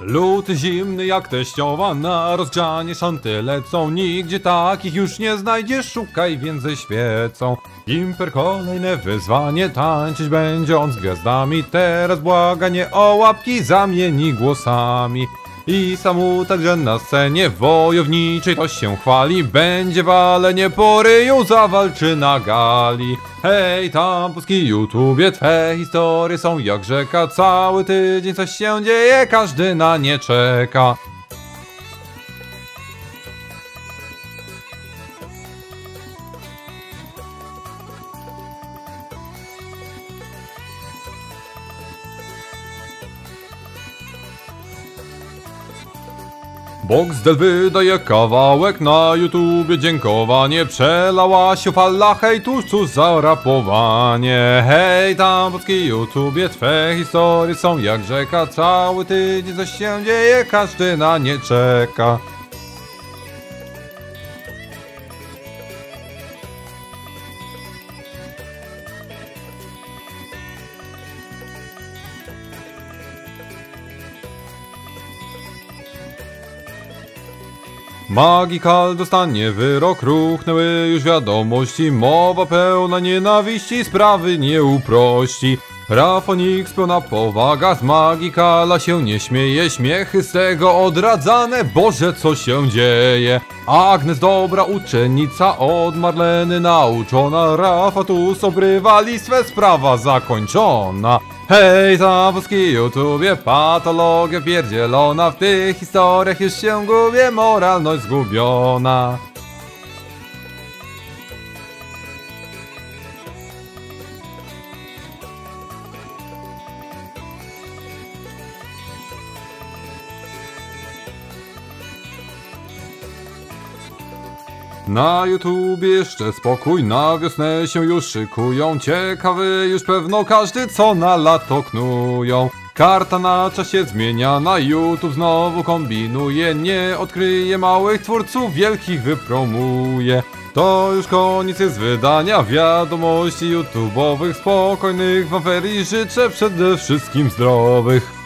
Luty zimny jak teściowa, na rozgrzanie szanty lecą Nigdzie takich już nie znajdziesz, szukaj więcej świecą. Imper kolejne wyzwanie, tańczyć będzie on z gwiazdami. Teraz błaganie o łapki zamieni głosami i samu także na scenie wojowniczej to się chwali. Będzie walenie po ryju, zawalczy na gali. Hej, tam polski YouTubie, twe historie są jak rzeka. Cały tydzień coś się dzieje, każdy na nie czeka Boxdel wydaje kawałek na YouTubie. Dziękowanie przelała się fala. Hejtu Cóż za rapowanie. Hej tam polski YouTubie Twe historie są jak rzeka. Cały tydzień coś się dzieje Każdy na nie czeka Magikal dostanie wyrok, ruchnęły już wiadomości. Mowa pełna nienawiści, sprawy nie uprości. Rafonik pełna powaga, z Magikala się nie śmieje. Śmiechy z tego odradzane, Boże co się dzieje? Agnes dobra uczennica, od Marleny nauczona. Rafa tu obrywali swe sprawa zakończona Hej, zawódzki YouTubie, patologia pierdzielona. W tych historiach już się gubię, moralność zgubiona Na YouTubie jeszcze spokój, na wiosnę się już szykują. Ciekawy już pewno każdy, co na lato knują. Karta na czasie zmienia, na YouTube znowu kombinuje. Nie odkryje małych twórców, wielkich wypromuje. To już koniec jest wydania wiadomości YouTube'owych. Spokojnych wam ferii życzę przede wszystkim zdrowych